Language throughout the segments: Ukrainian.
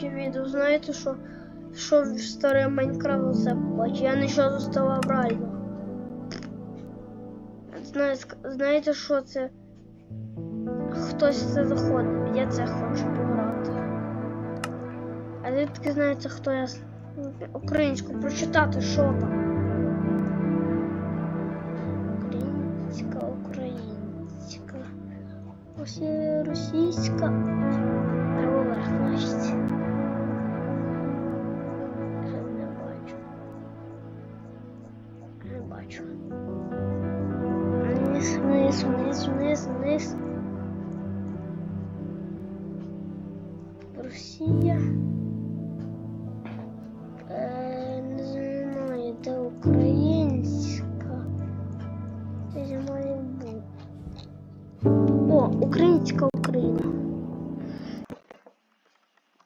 Це відео. Знаєте, що, що в старий Майнкрафт це побачив? Я нічого ставав реально. Знаєте, знаєте, що це? Хтось це заходить. Я це хочу пограти. А таки знаєте, хто я українську прочитати, що там? Українська, українська. Ось російська. Не бачу. Вниз, вниз, вниз, вниз, вниз. Росія. Е, не знаю, де українська. Де має бути. О, українська Україна.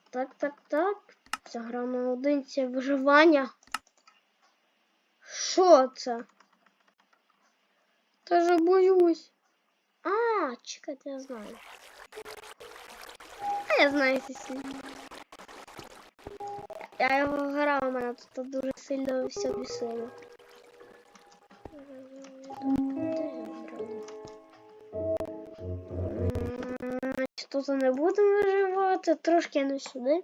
Так, так, так. Ця гра на одинці виживання. Що це? Та же боюсь. А, чекайте, я знаю. А я знаю ці слід. Я його грав, мене тут дуже сильно все бісило. Тут не будемо виживати, трошки не сюди.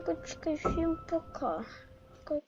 Почекай, всім пока.